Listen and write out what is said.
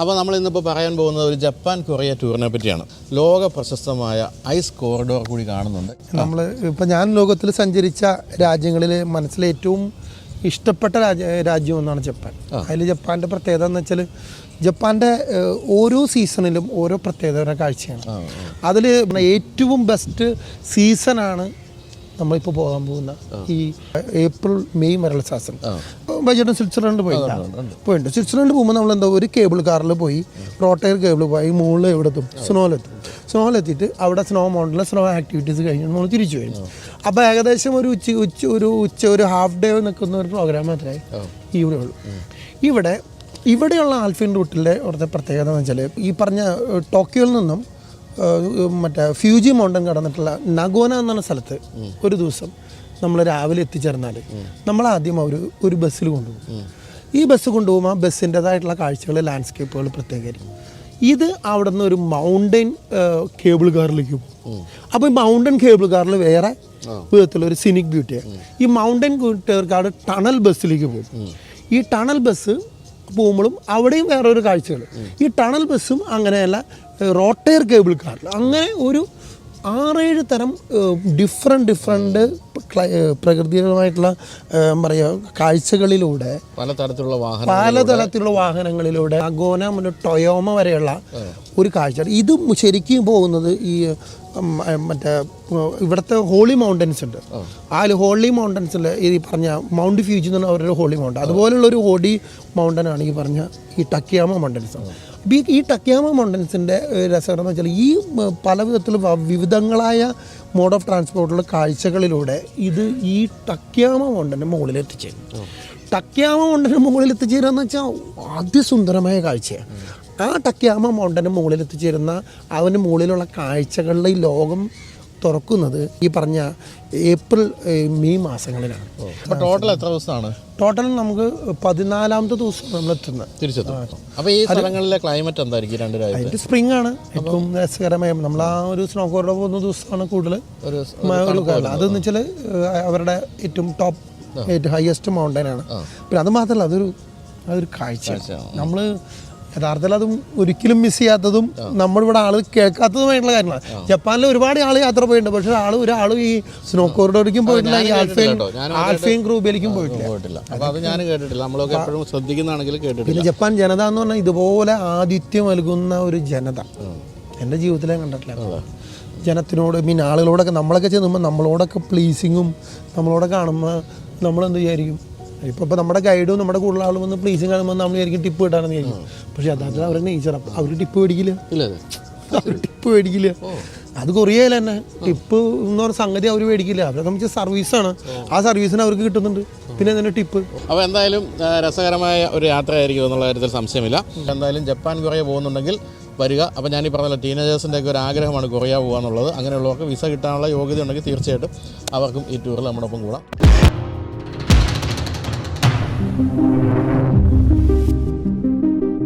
അപ്പോൾ നമ്മൾ ഇന്നിപ്പോൾ പറയാൻ പോകുന്നത് ഒരു ജപ്പാൻ കൊറിയ ടൂറിനെ പറ്റിയാണ്. ലോക പ്രശസ്തമായ ഐസ് കോറിഡോർ കൂടി കാണുന്നുണ്ട്. നമ്മൾ ഇപ്പം ഞാൻ ലോകത്തിൽ സഞ്ചരിച്ച രാജ്യങ്ങളിൽ മനസ്സിലെ ഏറ്റവും ഇഷ്ടപ്പെട്ട രാജ്യ രാജ്യം ഒന്നാണ് ജപ്പാൻ. അതിൽ ജപ്പാന്റെ പ്രത്യേകത എന്ന് വെച്ചാൽ ജപ്പാന്റെ ഓരോ സീസണിലും ഓരോ പ്രത്യേകതയുടെ കാഴ്ചയാണ്. അതിൽ ഏറ്റവും ബെസ്റ്റ് സീസണാണ് നമ്മളിപ്പോൾ പോകാൻ പോകുന്ന ഈ April May season budget Switzerland പോയിട്ടുണ്ട് പോയിട്ടുണ്ട്. സ്വിറ്റ്സർലൻഡ് പോകുമ്പോൾ നമ്മൾ എന്താ ഒരു കേബിൾ കാറിൽ പോയി റോട്ടയർ കേബിൾ പോയി മുകളിൽ എവിടെ എത്തും? സ്നോയിലെത്തും സ്നോയിലെത്തിയിട്ട് അവിടെ സ്നോ മൗണ്ടിലെ സ്നോ ആക്ടിവിറ്റീസ് കഴിഞ്ഞ് നമ്മൾ തിരിച്ചു വരും അപ്പോൾ ഏകദേശം ഒരു ഉച്ച ഉച്ച ഒരു ഉച്ച ഒരു ഹാഫ് ഡേ നിൽക്കുന്ന ഒരു പ്രോഗ്രാം മാത്രമേ ഇവിടെ ഉള്ളൂ. ഇവിടെ ഇവിടെയുള്ള ആൽഫിൻ റൂട്ടിലെ അവിടുത്തെ പ്രത്യേകത എന്ന് വെച്ചാൽ ഈ പറഞ്ഞ ടോക്കിയോയിൽ നിന്നും മറ്റേ ഫ്യൂജി മൗണ്ടൻ കടന്നിട്ടുള്ള നഗോന എന്ന സ്ഥലത്ത് ഒരു ദിവസം നമ്മൾ രാവിലെ എത്തിച്ചേർന്നാൽ നമ്മൾ ആദ്യം അവർ ഒരു ബസ്സിൽ കൊണ്ടുപോകും. ഈ ബസ് കൊണ്ടുപോകുമ്പോൾ ആ ബസ്സിന്റെതായിട്ടുള്ള കാഴ്ചകൾ ലാൻഡ്സ്കേപ്പുകൾ പ്രത്യേകമായിരിക്കും. ഇത് അവിടെ നിന്ന് ഒരു മൗണ്ടൻ കേബിൾ കാറിലേക്ക് പോകും. അപ്പോൾ ഈ മൗണ്ടൻ കേബിൾ കാറിൽ വേറെ വിധത്തിലുള്ള ഒരു സിനിക് ബ്യൂട്ടിയാണ് ഈ മൗണ്ടൻ കാർ ടണൽ ബസ്സിലേക്ക് പോകും. ഈ ടണൽ ബസ് പോകുമ്പോഴും അവിടെയും വേറൊരു കാഴ്ചകൾ. ഈ ടണൽ ബസ്സും അങ്ങനെയല്ല റോട്ടയർ കേബിൾ കാറിൽ അങ്ങനെ ഒരു ആറേഴ് തരം ഡിഫറെന്റ് ഡിഫറെന്റ് പ്രകൃതിപരമായിട്ടുള്ള പറയുക കാഴ്ചകളിലൂടെ പലതരത്തിലുള്ള വാഹനം പലതരത്തിലുള്ള വാഹനങ്ങളിലൂടെ അഗോന മുന്നേ ടൊയോമ വരെയുള്ള ഒരു കാഴ്ച. ഇത് ശരിക്കും പോകുന്നത് ഈ മറ്റേ ഇവിടുത്തെ ഹോളി മൗണ്ടൻസ് ഉണ്ട്. ആ. ഹോളി മൗണ്ടൻസിൽ ഈ പറഞ്ഞ മൗണ്ട് ഫ്യൂജി എന്ന് പറഞ്ഞ അവരുടെ ഹോളി മൗണ്ടൻ അതുപോലുള്ള ഒരു ഹോളി മൗണ്ടനാണ് ഈ പറഞ്ഞ ഈ ടക്കിയാമ മൗണ്ടൻസ് അപ്പോൾ ഈ ഈ ടക്കിയാമ മൗണ്ടൻസിന്റെ രസകരം എന്ന് വെച്ചാൽ ഈ പല വിധത്തിലും വിവിധങ്ങളായ മോഡ് ഓഫ് ട്രാൻസ്പോർട്ടുള്ള കാഴ്ചകളിലൂടെ ഇത് ഈ ടക്കിയാമ മൗണ്ടന്റെ മുകളിൽ എത്തിച്ചേരും. ടക്യാമ മൗണ്ടന് മുകളിൽ എത്തിച്ചേരുക എന്ന് വെച്ചാൽ അതിസുന്ദരമായ കാഴ്ചയാണ് ആ ടക്യാമ മൗണ്ടന് മുകളിൽ എത്തിച്ചേരുന്ന അവന് മുകളിലുള്ള കാഴ്ചകളിൽ ലോകം തുറക്കുന്നത് ഈ പറഞ്ഞ ഏപ്രിൽ മെയ് മാസങ്ങളിലാണ്. ടോട്ടൽ എത്ര ദിവസമാണ്? ടോട്ടൽ നമുക്ക് പതിനാലാമത്തെ ദിവസം നമ്മൾ എത്തുന്നത്. തിരിച്ചെത്തും. അപ്പോൾ ഈ സ്ഥലങ്ങളിലെ ക്ലൈമറ്റ് എന്തായിരിക്കും രണ്ട് അതിന്റെ സ്പ്രിംഗ് ആണ്. ഏറ്റവും രസകരമായ നമ്മൾ ആ ഒരു സ്നോ കോർഡ് പോകുന്ന ദിവസമാണ് കൂടുതൽ അതെന്ന് വെച്ചാൽ അവരുടെ ഏറ്റവും ടോപ്പ് ഏറ്റവും ഹയസ്റ്റ് മൗണ്ടൻ ആണ്. പിന്നെ അത് മാത്രമല്ല അതൊരു അതൊരു കാഴ്ച നമ്മൾ യഥാർത്ഥത്തിൽ അതും ഒരിക്കലും മിസ് ചെയ്യാത്തതും നമ്മളിവിടെ ആൾ കേൾക്കാത്തതുമായിട്ടുള്ള കാര്യങ്ങളാണ്. ജപ്പാനിൽ ഒരുപാട് ആൾ യാത്ര പോയിട്ടുണ്ട്. പക്ഷെ ആൾ ഒരാൾ ഈ സ്നോ കോറിഡോറിലേക്കും പോയിട്ടില്ല ഈ ആൽഫയും ആൽഫയും ഗ്രൂബിലേക്കും പോയിട്ടില്ല. അത് ഞാൻ കേട്ടിട്ടില്ല. നമ്മളൊക്കെ എപ്പോഴും ശ്രദ്ധിക്കുന്നതാണെങ്കിൽ കേട്ടിട്ടില്ല. പിന്നെ ജപ്പാൻ ജനത എന്ന് പറഞ്ഞാൽ ഇതുപോലെ ആതിഥ്യം നൽകുന്ന ഒരു ജനത. എന്റെ ജീവിതത്തിലെ കണ്ടിട്ടില്ല. ജനത്തിനോട് മീൻ ആളുകളോടൊക്കെ നമ്മളൊക്കെ ചെന്നുമ്പോൾ നമ്മളോടൊക്കെ പ്ലീസിങ്ങും നമ്മളോടൊക്കെ കാണുമ്പോൾ നമ്മളെന്ത് വിചാരിക്കും? ഇപ്പോൾ ഇപ്പോൾ നമ്മുടെ ഗൈഡും നമ്മുടെ കൂടുതൽ ആളും വന്ന് പ്ലീസിങ് കാണുമ്പോൾ നമ്മൾ വിചാരിക്കും ടിപ്പ് കിട്ടാണെന്ന് വിചാരിക്കും. പക്ഷേ യഥാർത്ഥത്തിൽ അവരുടെ നേച്ചർ അവർ ടിപ്പ് മേടിക്കില്ല. അവർ ടിപ്പ് മേടിക്കില്ല. അത് കൊറിയയിൽ തന്നെ. ടിപ്പ് എന്ന് പറഞ്ഞ സംഗതി അവർ മേടിക്കില്ല. അവരെ സംബന്ധിച്ച് സർവീസാണ് ആ സർവീസിന് അവർക്ക് കിട്ടുന്നുണ്ട്. പിന്നെ തന്നെ ടിപ്പ്? അപ്പോൾ എന്തായാലും രസകരമായ ഒരു യാത്രയായിരിക്കും എന്നുള്ള കാര്യത്തിൽ സംശയമില്ല. എന്തായാലും ജപ്പാൻ കൊറിയ പോകുന്നുണ്ടെങ്കിൽ വരിക. അപ്പോൾ ഞാൻ ഈ പറഞ്ഞല്ലോ ടീനേജേഴ്സിന്റെ ഒക്കെ ഒരു ആഗ്രഹമാണ് കൊറിയ പോകുക എന്നുള്ളത് അങ്ങനെയുള്ളവർക്ക് വിസ കിട്ടാനുള്ള യോഗ്യത ഉണ്ടെങ്കിൽ തീർച്ചയായിട്ടും അവർക്കും ഈ ടൂറിൽ നമ്മുടെ ഒപ്പം കൂടാം. Thank you.